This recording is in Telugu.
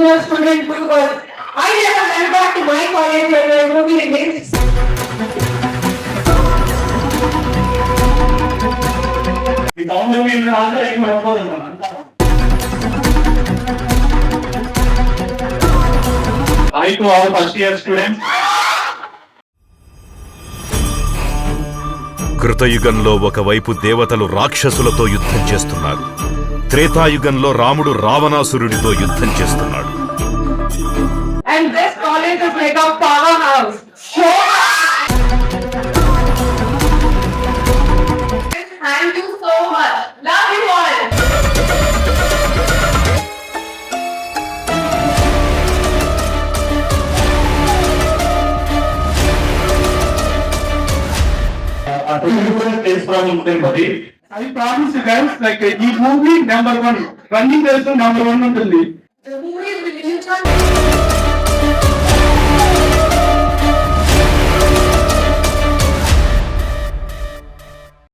those students I never went back to my college when I was moving against. Hi to all first year students. కృతయుగంలో ఒకవైపు దేవతలు రాక్షసులతో యుద్ధం చేస్తున్నారు. త్రేతాయుగంలో రాముడు రావణాసురుడితో యుద్ధం చేస్తున్నాడు. Uh, from. I promise you guys, like ఈ movie number one running race number one ఉంటుంది The movie is released on